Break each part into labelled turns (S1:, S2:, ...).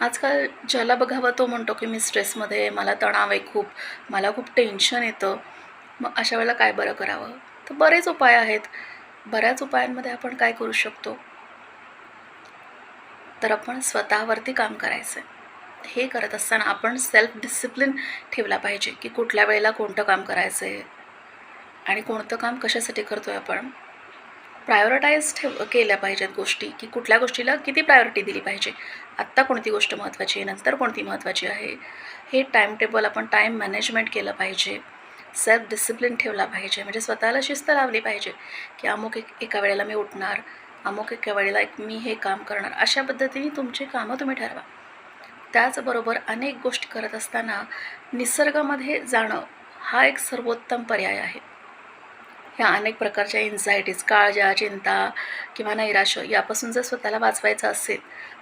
S1: आजकाल ज्याला बघावं तो म्हणतो की मी स्ट्रेसमध्ये मला तणाव आहे खूप मला खूप टेन्शन येतं. मग अशा वेळेला काय बरं करावं? तर बरेच उपाय आहेत. बऱ्याच उपायांमध्ये आपण काय करू शकतो? तर आपण स्वतःवरती काम करायचं आहे हे करत असताना आपण सेल्फ डिसिप्लिन ठेवला पाहिजे की कुठल्या वेळेला कोणतं काम करायचं आहे आणि कोणतं काम कशासाठी करतो आहे आपण? प्रायोरिटाईज ठेव केल्या पाहिजेत गोष्टी की कुठल्या गोष्टीला किती प्रायोरिटी दिली पाहिजे. आत्ता कोणती गोष्ट महत्त्वाची आहे नंतर कोणती महत्त्वाची आहे? हे टाईम टेबल आपण टाईम मॅनेजमेंट केलं पाहिजे. सेल्फ डिसिप्लिन ठेवला पाहिजे. म्हणजे स्वतःला शिस्त लावली पाहिजे की अमुक एक एका वेळेला मी उठणार अमुक एका वेळेला एक मी हे काम करणार अशा पद्धतीने तुमची कामं तुम्ही ठरवा. त्याचबरोबर अनेक गोष्टी करत असताना निसर्गामध्ये जाणं हा एक सर्वोत्तम पर्याय आहे. ह्या अनेक प्रकारच्या एन्झायटीज काळजा चिंता किंवा नैराश्य यापासून जर स्वतःला वाचवायचं असेल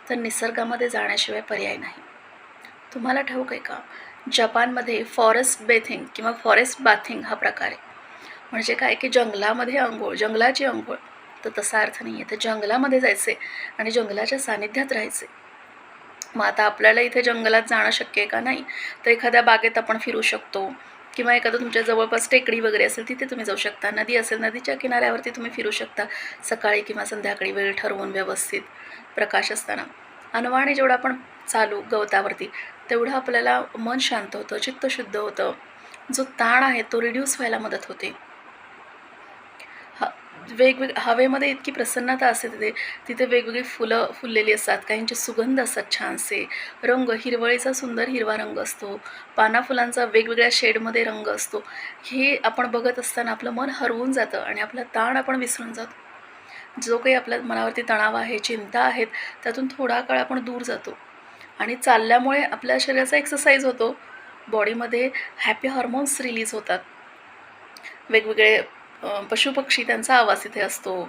S1: तर निसर्गामध्ये जाण्याशिवाय पर्याय नाही. तुम्हाला ठाऊक आहे का? जपानमध्ये फॉरेस्ट बेथिंग किंवा फॉरेस्ट बाथिंग हा प्रकार आहे. म्हणजे काय की जंगलामध्ये अंघोळ जंगलाची अंघोळ तर तसा अर्थ नाही आहे तर जंगलामध्ये जायचे आणि जंगलाच्या सानिध्यात राहायचे. मग आता आपल्याला इथे जंगलात जाणं शक्य आहे का? नाही. तर एखाद्या बागेत आपण फिरू शकतो. किंवा एखादं तुमच्या जवळपास टेकडी वगैरे असेल तिथे तुम्ही जाऊ शकता. नदी असेल नदीच्या किनाऱ्यावरती तुम्ही फिरू शकता. सकाळी किंवा संध्याकाळी वेळ ठरवून व्यवस्थित प्रकाश असताना. अनवाने जेवढं आपण चालू गवतावरती तेवढं आपल्याला मन शांत होतं चित्त शुद्ध होतं. जो ताण आहे तो रिड्यूस व्हायला मदत होते. वेगवेग हवेमध्ये इतकी प्रसन्नता असते तिथे तिथे वेगवेगळी फुलं फुललेली असतात. काहींचे सुगंध असतात छानसे. रंग हिरवळीचा सुंदर हिरवा रंग असतो. पाना फुलांचा वेगवेगळ्या शेडमध्ये रंग असतो. हे आपण बघत असताना आपलं मन हरवून जातं आणि आपला ताण आपण विसरून जातो. जो काही आपल्या मनावरती तणाव आहे चिंता आहेत त्यातून थोडा काळ आपण दूर जातो. आणि चालल्यामुळे आपल्या शरीराचा एक्सरसाइज होतो. बॉडीमध्ये हॅपी हार्मोन्स रिलीज होतात. वेगवेगळे पशुपक्षी त्यांचा आवाज तिथे असतो.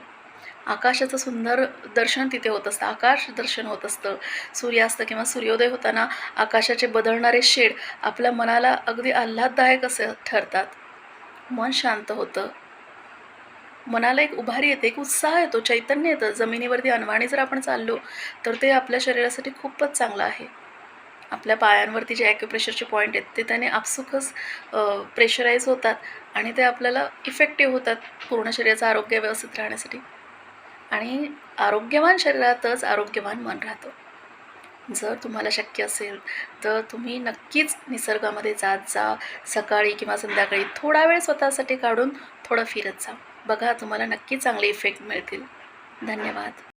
S1: आकाशाचं सुंदर दर्शन तिथे होत असतं. आकाश दर्शन होत असतं. सूर्यास्त किंवा सूर्योदय होताना आकाशाचे बदलणारे शेड आपल्या मनाला अगदी आल्हाददायक असे ठरतात. मन शांत होतं. मनाला एक उभारी येते एक उत्साह येतो चैतन्य येतं. जमिनीवरती अनवाणी जर आपण चाललो तर ते आपल्या शरीरासाठी खूपच चांगलं आहे. आपल्या पायांवरती जे ॲक्युप्रेशरचे पॉईंट आहेत ते त्याने आपसुकच प्रेशराईज होतात आणि ते आपल्याला इफेक्टिव्ह होतात पूर्ण शरीराचं आरोग्य व्यवस्थित राहण्यासाठी. आणि आरोग्यवान शरीरातच आरोग्यवान मन राहतं. जर तुम्हाला शक्य असेल तर तुम्ही नक्कीच निसर्गामध्ये जात जा. सकाळी किंवा संध्याकाळी थोडा वेळ स्वतःसाठी काढून थोडं फिरत जा. बघा तुम्हाला नक्की चांगले इफेक्ट मिळतील. धन्यवाद.